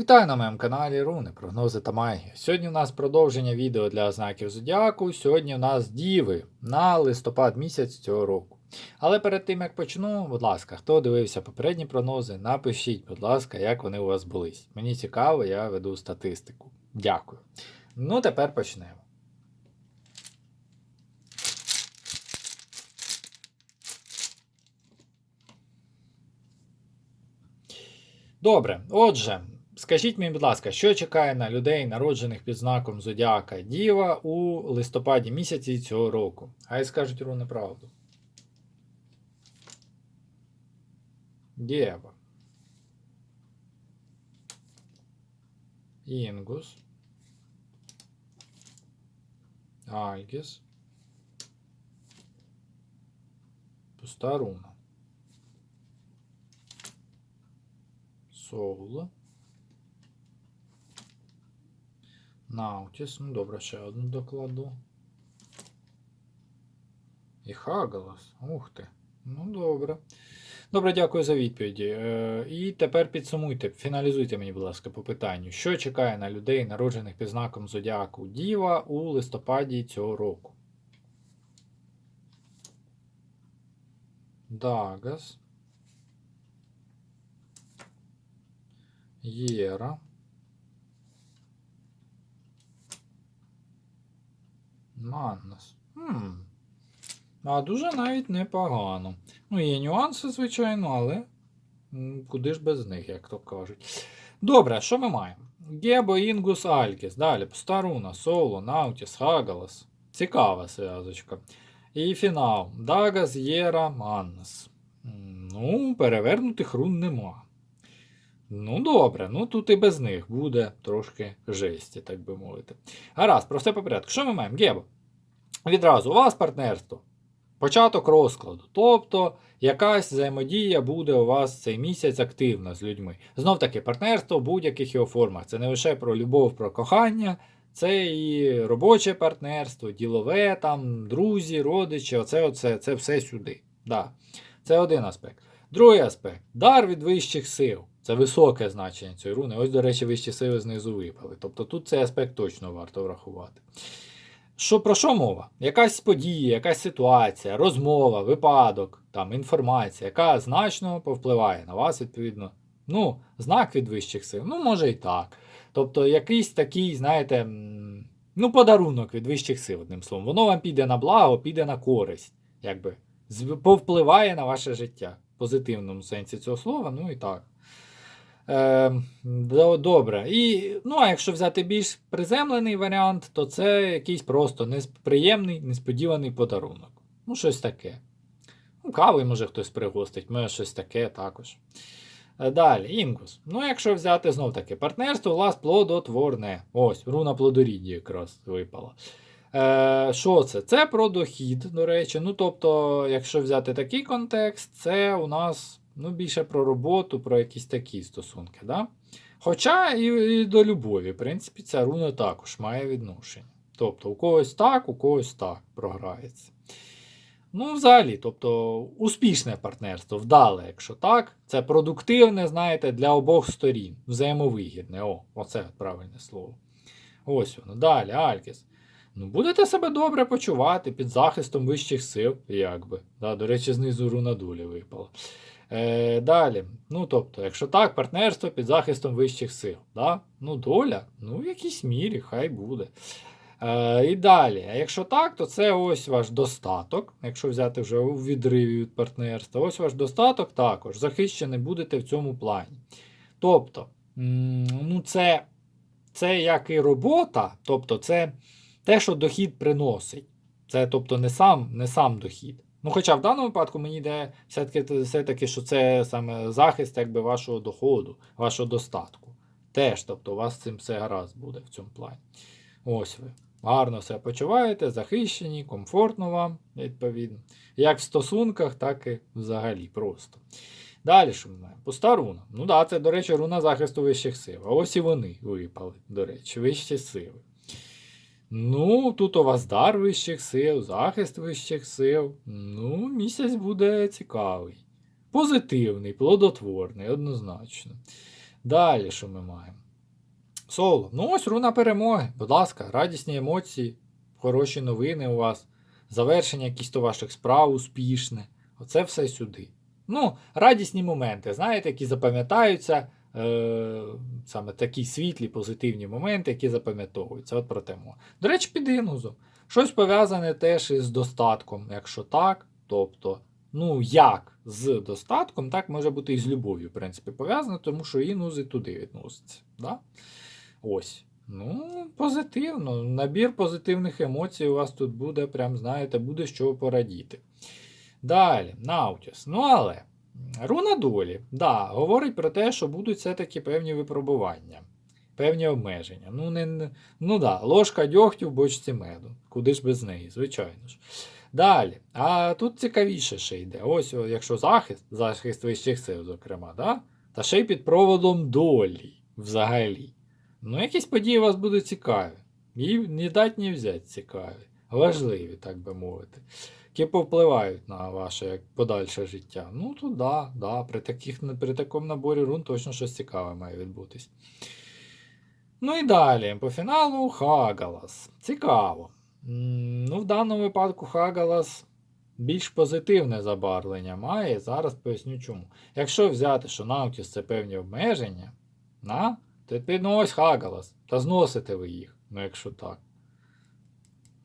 Вітаю на моєму каналі Руни, прогнози та магія. Сьогодні у нас продовження відео для знаків Зодіаку. Сьогодні у нас діви на листопад місяць цього року. Але перед тим як почну, будь ласка, хто дивився попередні прогнози, напишіть, будь ласка, як вони у вас були. Мені цікаво, я веду статистику. Дякую. Ну, тепер почнемо. Добре, отже, скажіть мені, будь ласка, що чекає на людей, народжених під знаком Зодіака Діва у листопаді місяці цього року? Хай скажуть руни правду. Дєва. Інгус. Альгіс. Пуста руна. Соул. Наутіс. Ну, добре, ще одну докладу. І Хагалас. Ух ти. Ну, добре. Добре, дякую за відповіді. Е, і тепер підсумуйте, фіналізуйте мені, будь ласка, по питанню. Що чекає на людей, народжених під знаком Зодіаку Діва у листопаді цього року? Дагас. Єра. Маннас. Хм. А дуже навіть непогано. Ну, є нюанси, звичайно, але куди ж без них, як то кажуть. Добре, що ми маємо? Гебо, Інгус, Алькіс. Далі, Старуна, Соло, Наутіс, Хагалас. Цікава зв'язочка. І фінал. Дагас, Єра, Маннас. М, Ну, перевернутих рун нема. Ну, добре, ну тут і без них буде трошки жесті, так би мовити. Гаразд, про все по порядку. Що ми маємо? Гебо. Відразу у вас партнерство. Початок розкладу. Тобто якась взаємодія буде у вас цей місяць активна з людьми. Знов таки, партнерство в будь-яких його формах. Це не лише про любов, про кохання, це і робоче партнерство, ділове, там, друзі, родичі, оце, оце, це все сюди. Да. Це один аспект. Другий аспект дар від вищих сил. Це високе значення цієї руни. Ось, до речі, вищі сили знизу випали. Тобто тут цей аспект точно варто врахувати. Що про що мова? Якась подія, якась ситуація, розмова, випадок, там, інформація, яка значно повпливає на вас, відповідно. Ну, знак від вищих сил, ну, може і так. Тобто, якийсь такий, знаєте, ну, подарунок від вищих сил, одним словом. Воно вам піде на благо, піде на користь, якби. Повпливає на ваше життя в позитивному сенсі цього слова, ну і так. Е, добре. І, ну, а якщо взяти більш приземлений варіант, то це якийсь просто несприємний, несподіваний подарунок. Ну, щось таке. Ну, кави, може, хтось пригостить, може щось таке також. Е, Далі, інгус. Ну, якщо взяти знов таки партнерство, у вас плодотворне. Ось, руна плодорідді якраз випала. Е, що це? Це про дохід, до речі. Ну, тобто, якщо взяти такий контекст, це у нас ну, більше про роботу, про якісь такі стосунки. Да? Хоча і, і до любові, в принципі, ця руна також має відношення. Тобто, у когось так, у когось так програється. Ну, взагалі, тобто, успішне партнерство, вдале, якщо так, це продуктивне, знаєте, для обох сторін, взаємовигідне. О, оце правильне слово. Ось воно. Далі, Алькіс. Ну, будете себе добре почувати під захистом вищих сил, якби. Да, до речі, знизу руна долі випала. Е, далі. Ну, тобто, якщо так, партнерство під захистом вищих сил. Да? Ну, доля, ну, в якійсь мірі, хай буде. Е, і далі. А якщо так, то це ось ваш достаток. Якщо взяти вже у відриві від партнерства, ось ваш достаток також. Захищений будете в цьому плані. Тобто, ну, це, це як і робота, тобто, це те, що дохід приносить. Це тобто не сам, не сам дохід. Ну, хоча в даному випадку мені йде все-таки, все-таки, що це саме захист якби, вашого доходу, вашого достатку. Теж, тобто, у вас цим все гаразд буде в цьому плані. Ось ви. Гарно себе почуваєте, захищені, комфортно вам, відповідно. Як в стосунках, так і взагалі просто. Далі, що ми маємо? Пуста руна. Ну так, да, це, до речі, руна захисту вищих сил. А ось і вони випали, до речі, вищі сили. Ну, тут у вас дар вищих сил, захист вищих сил. Ну, місяць буде цікавий. Позитивний, плодотворний, однозначно. Далі, що ми маємо? Соло. Ну ось руна перемоги. Будь ласка, радісні емоції, хороші новини у вас, завершення якісь то ваших справ успішне. Оце все сюди. Ну, радісні моменти, знаєте, які запам'ятаються. Е, саме такі світлі, позитивні моменти, які запам'ятовуються. От про тему. До речі, під інузом. Щось пов'язане теж із достатком. Якщо так, тобто, ну як з достатком, так може бути і з любов'ю, в принципі, пов'язано, тому що інузи туди відносяться. Да? Ось. Ну, позитивно. Набір позитивних емоцій у вас тут буде, прям, знаєте, буде з чого порадіти. Далі, Наутіс. Ну, але. Руна долі, да, говорить про те, що будуть все-таки певні випробування, певні обмеження. Ну, не, не- ну да, ложка дьогтю в бочці меду. Куди ж без неї, звичайно ж. Далі. А тут цікавіше ще йде. Ось, якщо захист, захист вищих сил, зокрема, да? та ще й під проводом долі взагалі. Ну, якісь події у вас будуть цікаві. І не дать ні взяти цікаві. Важливі, так би мовити які повпливають на ваше подальше життя. Ну, то да, да, при, таких, при такому наборі рун точно щось цікаве має відбутись. Ну і далі, по фіналу Хагалас. Цікаво. Ну, в даному випадку Хагалас більш позитивне забарвлення має. Зараз поясню чому. Якщо взяти, що Наутіс це певні обмеження, на, то ось Хагалас. Та зносите ви їх, ну якщо так.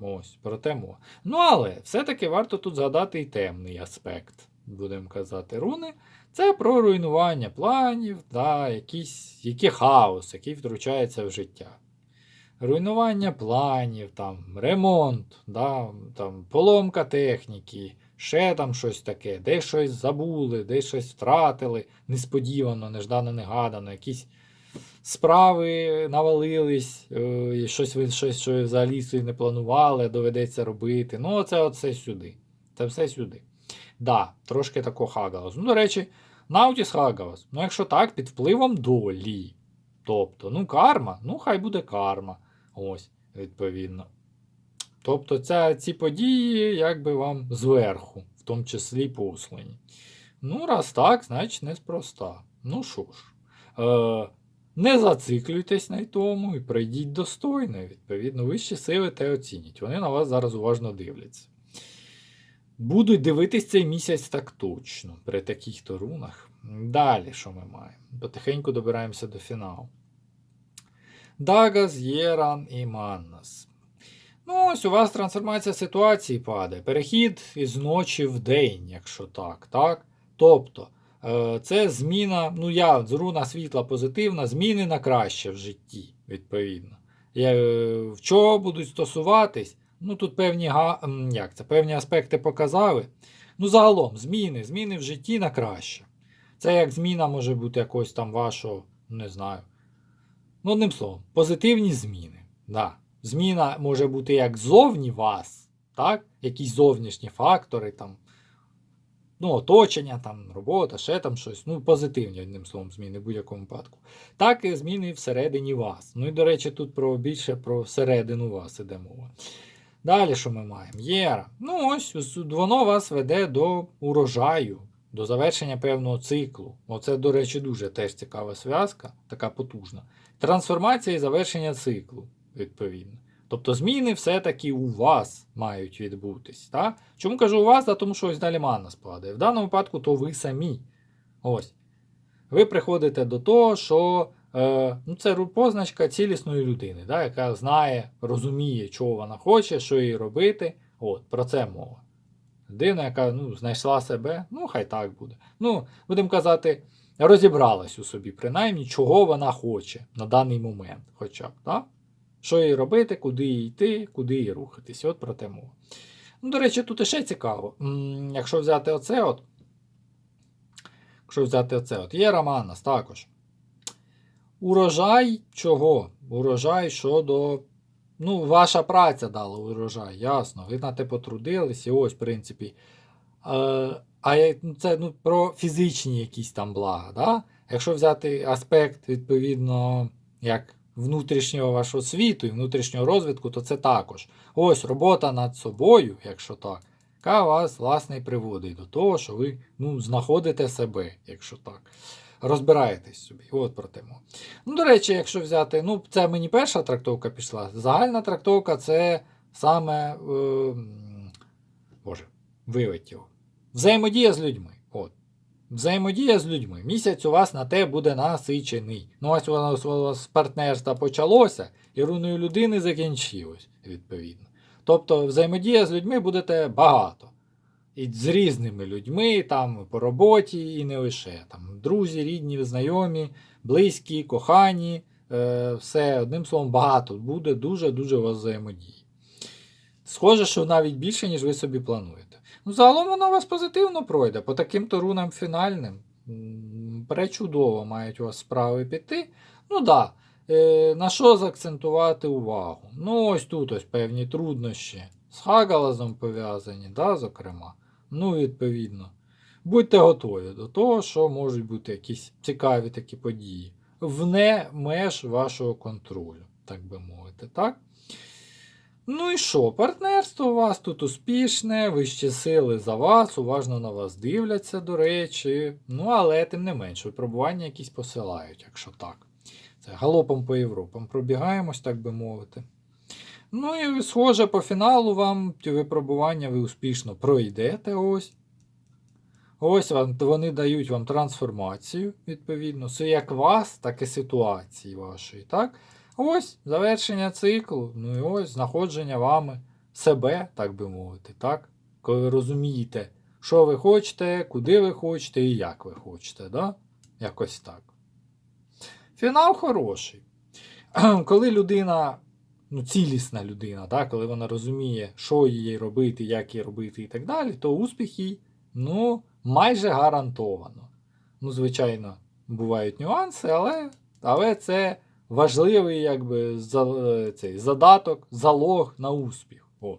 Ось, про тему. Ну, але все-таки варто тут згадати і темний аспект, будемо казати, руни. Це про руйнування планів, да, якийсь, який хаос, який втручається в життя. Руйнування планів, там, ремонт, да, там, поломка техніки, ще там щось таке, десь щось забули, десь щось втратили, несподівано, неждано, негадано, якісь справи навалились, е, і щось ви щось, що взагалі не планували, доведеться робити. Ну, це оце сюди. Це все сюди. Да, трошки тако хагалас. Ну, до речі, Наутіс хагалас. Ну, якщо так, під впливом долі. Тобто, ну, карма, ну, хай буде карма. Ось, відповідно. Тобто, ця, ці події, якби вам зверху, в тому числі послані. Ну, раз так, значить неспроста. Ну що ж. Е, не зациклюйтесь на тому і пройдіть достойно. Відповідно, вищі сили те оцінять. Вони на вас зараз уважно дивляться. Будуть дивитись цей місяць так точно, при таких то рунах. Далі, що ми маємо? Потихеньку добираємося до фіналу. Дагас, Єран і Маннас. Ну, ось у вас трансформація ситуації падає. Перехід із ночі в день, якщо так. так? Тобто, Це зміна, ну я руна світла позитивна, зміни на краще в житті, відповідно. Я, е, В чого будуть стосуватись? Ну тут певні як це, певні аспекти показали. Ну, загалом, зміни, зміни в житті на краще. Це як зміна може бути якось там вашого, не знаю. Ну, одним словом, позитивні зміни. Да. Зміна може бути як ззовні вас, так? якісь зовнішні фактори, там, ну, оточення, там, робота, ще там щось. Ну, позитивні, одним словом, зміни в будь-якому випадку. Так і зміни всередині вас. Ну і, до речі, тут про більше про всередину вас іде мова. Далі, що ми маємо? Єра. Ну, ось воно вас веде до урожаю, до завершення певного циклу. Оце, до речі, дуже теж цікава зв'язка, така потужна. Трансформація і завершення циклу, відповідно. Тобто зміни все-таки у вас мають відбутись. Так? Чому кажу у вас? Да, тому що ось далі манна складає. В даному випадку то ви самі. Ось. Ви приходите до того, що е, ну, це позначка цілісної людини, да, яка знає, розуміє, чого вона хоче, що їй робити. От, про це мова. Людина, яка ну, знайшла себе, ну, хай так буде. Ну, будемо казати, розібралась у собі, принаймні, чого вона хоче на даний момент, хоча б. Так? Що їй робити, куди їй йти, куди їй рухатись. От про те мова. Ну, до речі, тут іще цікаво. Якщо взяти оце, от, якщо взяти оце, от, є Романас також. Урожай чого? Урожай щодо. Ну, ваша праця дала урожай, ясно. Ви на те потрудились, і ось, в принципі. Е, а ну, це ну, про фізичні якісь там блага. Да? Якщо взяти аспект, відповідно, як внутрішнього вашого світу і внутрішнього розвитку, то це також. Ось робота над собою, якщо так, яка вас, власне, і приводить до того, що ви ну, знаходите себе, якщо так. розбираєтесь собі. От про тему. Ну, до речі, якщо взяти, ну, це мені перша трактовка пішла. Загальна трактовка це саме. Е, Боже, виведь. Взаємодія з людьми. Взаємодія з людьми. Місяць у вас на те буде насичений. Ну, ось у вас партнерство почалося, і руною людини закінчилось, відповідно. Тобто, взаємодія з людьми будете багато. І з різними людьми, там по роботі, і не лише. Там, друзі, рідні, знайомі, близькі, кохані. Е, все, одним словом, багато. Буде дуже-дуже у вас взаємодії. Схоже, що навіть більше, ніж ви собі плануєте. Загалом воно у вас позитивно пройде. По таким то рунам фінальним. Пречудово мають у вас справи піти. Ну. Да. Е, на що заакцентувати увагу? Ну, ось тут ось певні труднощі. З Хагалазом пов'язані, да, зокрема. Ну, відповідно. Будьте готові до того, що можуть бути якісь цікаві такі події. Вне меж вашого контролю, так би мовити, так? Ну і що, партнерство у вас тут успішне, вищі сили за вас, уважно на вас дивляться, до речі. Ну, але тим не менш, випробування якісь посилають, якщо так. Це галопом по Європам пробігаємось, так би мовити. Ну і схоже, по фіналу вам ті випробування ви успішно пройдете ось. Ось вам, вони дають вам трансформацію, відповідно. Це як вас, так і ситуації вашої. так? Ось завершення циклу, ну і ось знаходження вами себе, так би мовити, так? Коли ви розумієте, що ви хочете, куди ви хочете і як ви хочете, да? Якось так. Фінал хороший. Коли людина, ну, цілісна людина, так? коли вона розуміє, що їй робити, як їй робити і так далі, то успіх їй, ну, майже гарантовано. Ну, звичайно, бувають нюанси, але, але це важливий якби, за- цей, задаток, залог на успіх. От.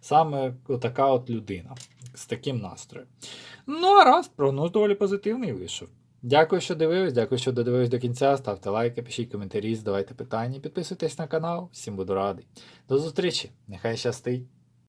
Саме така от людина з таким настроєм. Ну, а раз, прогноз доволі позитивний вийшов. Дякую, що дивились, дякую, що додивились до кінця. Ставте лайки, пишіть коментарі, задавайте питання, підписуйтесь на канал. Всім буду радий. До зустрічі! Нехай щастить!